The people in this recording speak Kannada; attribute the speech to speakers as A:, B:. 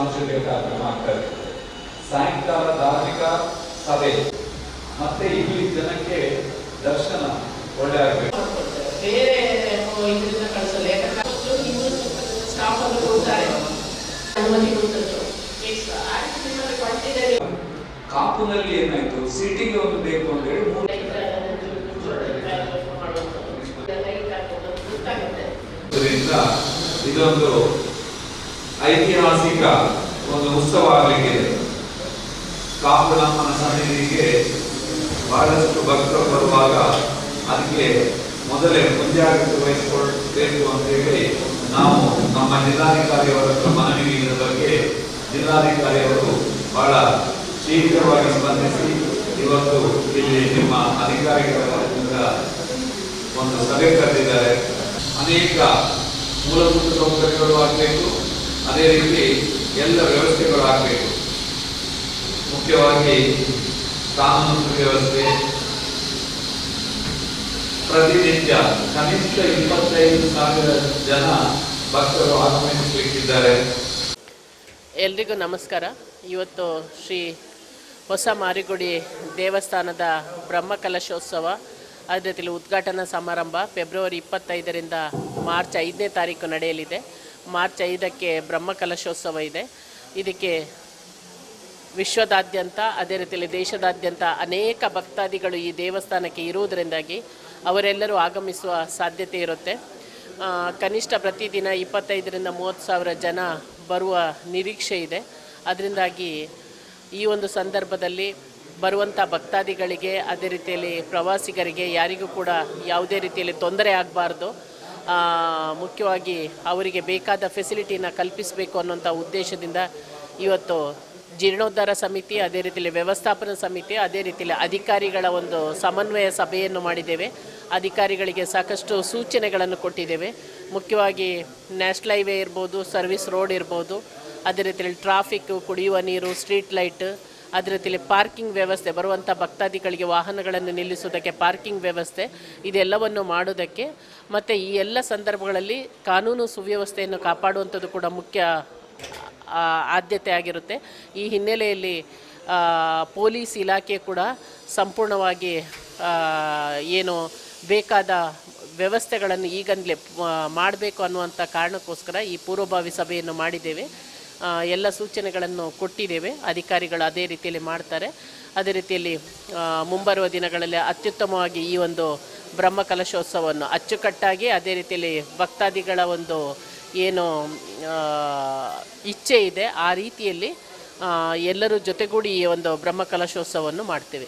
A: ಸಾಂಸ್ಕೃತಿಕ ಕಾರ್ಯಕ್ರಮ ಆಗ್ತದೆ ಸಾಯಂಕಾಲ ಧಾರ್ಮಿಕ ಸಭೆ. ಮತ್ತೆ ಇಲ್ಲಿ ಜನಕ್ಕೆ ದರ್ಶನ ಒಳ್ಳೆ ಆಗಬೇಕು.
B: ಬೇರೆ ಕಳಿಸಲ್ಲ. ಯಾಕಂದ್ರೆ ಸ್ಟಾಪ್ ಅನುಮತಿ ಕೊಡ್ತಾರೆ.
A: ಕಾಪುನಲ್ಲಿ ಏನಾಯ್ತು? ಸಿಟಿಗೆ ಒಂದು ಬೇಕು ಅಂತ ಹೇಳಿ ಇದೊಂದು ಐತಿಹಾಸಿಕ ಒಂದು ಉತ್ಸವ ಆಗಲಿಕ್ಕೆ ಕಾಪು ನಮ್ಮನ ಸನ್ನಿಧಿಗೆ ಬಹಳಷ್ಟು ಭಕ್ತರು ಬರುವಾಗ ಅದಕ್ಕೆ ಮೊದಲೇ ಮುಂಜಾಗ್ರತೆ ವಹಿಸಿಕೊಳ್ಬೇಕು ಅಂತ ಹೇಳಿ ನಾವು ನಮ್ಮ ಜಿಲ್ಲಾಧಿಕಾರಿಯವರ ಮನವಿ ಬಗ್ಗೆ ಜಿಲ್ಲಾಧಿಕಾರಿಯವರು ಬಹಳ ಶೀಘ್ರವಾಗಿ ಸ್ಪಂದಿಸಿ ಇವತ್ತು ಇಲ್ಲಿ ನಿಮ್ಮ ಅಧಿಕಾರಿಗಳಿಂದ ಒಂದು ಸಭೆ ಕರೆದಿದ್ದಾರೆ. ಅನೇಕ ಮೂಲಭೂತ ಸೌಕರ್ಯಗಳು ಆಗಬೇಕು. ಅದೇ ರೀತಿ ಎಲ್ಲ ವ್ಯವಸ್ಥೆಗಳು ಆಗಬೇಕು ಮುಖ್ಯವಾಗಿ ಕಾನೂನು ಸುವ್ಯವಸ್ಥೆ ಪ್ರತಿನಿತ್ಯ ಕನಿಷ್ಠ ಇಪ್ಪತ್ತೈದು ಸಾವಿರ ಜನ ಭಕ್ತರು ಆಗಮಿಸಲಿಕ್ಕಿದ್ದಾರೆ
B: ಎಲ್ರಿಗೂ ನಮಸ್ಕಾರ. ಇವತ್ತು ಶ್ರೀ ಹೊಸ ಮಾರಿಗುಡಿ ದೇವಸ್ಥಾನದ ಬ್ರಹ್ಮಕಲಶೋತ್ಸವ, ಅದೇ ರೀತಿಯಲ್ಲಿ ಉದ್ಘಾಟನಾ ಸಮಾರಂಭ ಫೆಬ್ರವರಿ ಇಪ್ಪತ್ತೈದರಿಂದ ಮಾರ್ಚ್ ಐದನೇ ತಾರೀಕು ನಡೆಯಲಿದೆ. ಮಾರ್ಚ್ ಐದಕ್ಕೆ ಬ್ರಹ್ಮಕಲಶೋತ್ಸವ ಇದೆ. ಇದಕ್ಕೆ ವಿಶ್ವದಾದ್ಯಂತ, ಅದೇ ರೀತಿಯಲ್ಲಿ ದೇಶದಾದ್ಯಂತ ಅನೇಕ ಭಕ್ತಾದಿಗಳು ಈ ದೇವಸ್ಥಾನಕ್ಕೆ ಇರುವುದರಿಂದಾಗಿ ಅವರೆಲ್ಲರೂ ಆಗಮಿಸುವ ಸಾಧ್ಯತೆ ಇರುತ್ತೆ. ಕನಿಷ್ಠ ಪ್ರತಿದಿನ ಇಪ್ಪತ್ತೈದರಿಂದ ಮೂವತ್ತು ಸಾವಿರ ಜನ ಬರುವ ನಿರೀಕ್ಷೆ ಇದೆ. ಅದರಿಂದಾಗಿ ಈ ಒಂದು ಸಂದರ್ಭದಲ್ಲಿ ಬರುವಂಥ ಭಕ್ತಾದಿಗಳಿಗೆ, ಅದೇ ರೀತಿಯಲ್ಲಿ ಪ್ರವಾಸಿಗರಿಗೆ ಯಾರಿಗೂ ಕೂಡ ಯಾವುದೇ ರೀತಿಯಲ್ಲಿ ತೊಂದರೆ ಆಗಬಾರ್ದು. ಮುಖ್ಯವಾಗಿ ಅವರಿಗೆ ಬೇಕಾದ ಫೆಸಿಲಿಟಿನ ಕಲ್ಪಿಸಬೇಕು ಅನ್ನೋಂಥ ಉದ್ದೇಶದಿಂದ ಇವತ್ತು ಜೀರ್ಣೋದ್ಧಾರ ಸಮಿತಿ, ಅದೇ ರೀತಿಯಲ್ಲಿ ವ್ಯವಸ್ಥಾಪನಾ ಸಮಿತಿ, ಅದೇ ರೀತಿಯಲ್ಲಿ ಅಧಿಕಾರಿಗಳ ಒಂದು ಸಮನ್ವಯ ಸಭೆಯನ್ನು ಮಾಡಿದ್ದೇವೆ. ಅಧಿಕಾರಿಗಳಿಗೆ ಸಾಕಷ್ಟು ಸೂಚನೆಗಳನ್ನು ಕೊಟ್ಟಿದ್ದೇವೆ. ಮುಖ್ಯವಾಗಿ ನ್ಯಾಷನಲ್ ಹೈವೇ ಇರ್ಬೋದು ಸರ್ವಿಸ್ ರೋಡ್ ಇರ್ಬೋದು, ಅದೇ ರೀತಿಯಲ್ಲಿ ಟ್ರಾಫಿಕ್ಕು ಕುಡಿಯುವ ನೀರು ಸ್ಟ್ರೀಟ್ ಲೈಟ್ ಅದೇ ರೀತಿಯಲ್ಲಿ ಪಾರ್ಕಿಂಗ್ ವ್ಯವಸ್ಥೆ ಬರುವಂಥ ಭಕ್ತಾದಿಗಳಿಗೆ ವಾಹನಗಳನ್ನು ನಿಲ್ಲಿಸುವುದಕ್ಕೆ ಪಾರ್ಕಿಂಗ್ ವ್ಯವಸ್ಥೆ, ಇದೆಲ್ಲವನ್ನು ಮಾಡೋದಕ್ಕೆ ಮತ್ತು ಈ ಎಲ್ಲ ಸಂದರ್ಭಗಳಲ್ಲಿ ಕಾನೂನು ಸುವ್ಯವಸ್ಥೆಯನ್ನು ಕಾಪಾಡುವಂಥದ್ದು ಕೂಡ ಮುಖ್ಯ ಆದ್ಯತೆ ಆಗಿರುತ್ತೆ. ಈ ಹಿನ್ನೆಲೆಯಲ್ಲಿ ಪೊಲೀಸ್ ಇಲಾಖೆ ಕೂಡ ಸಂಪೂರ್ಣವಾಗಿ ಏನು ಬೇಕಾದ ವ್ಯವಸ್ಥೆಗಳನ್ನು ಈಗಲೇ ಮಾಡಬೇಕು ಅನ್ನುವಂಥ ಕಾರಣಕ್ಕೋಸ್ಕರ ಈ ಪೂರ್ವಭಾವಿ ಸಭೆಯನ್ನು ಮಾಡಿದ್ದೇವೆ. ಎಲ್ಲ ಸೂಚನೆಗಳನ್ನು ಕೊಟ್ಟಿದ್ದೇವೆ. ಅಧಿಕಾರಿಗಳು ಅದೇ ರೀತಿಯಲ್ಲಿ ಮಾಡ್ತಾರೆ. ಅದೇ ರೀತಿಯಲ್ಲಿ ಮುಂಬರುವ ದಿನಗಳಲ್ಲಿ ಅತ್ಯುತ್ತಮವಾಗಿ ಈ ಒಂದು ಬ್ರಹ್ಮಕಲಶೋತ್ಸವವನ್ನು ಅಚ್ಚುಕಟ್ಟಾಗಿ, ಅದೇ ರೀತಿಯಲ್ಲಿ ಭಕ್ತಾದಿಗಳ ಒಂದು ಏನು ಇಚ್ಛೆ ಇದೆ, ಆ ರೀತಿಯಲ್ಲಿ ಎಲ್ಲರೂ ಜೊತೆಗೂಡಿ ಈ ಒಂದು ಬ್ರಹ್ಮಕಲಶೋತ್ಸವವನ್ನು ಮಾಡ್ತೇವೆ.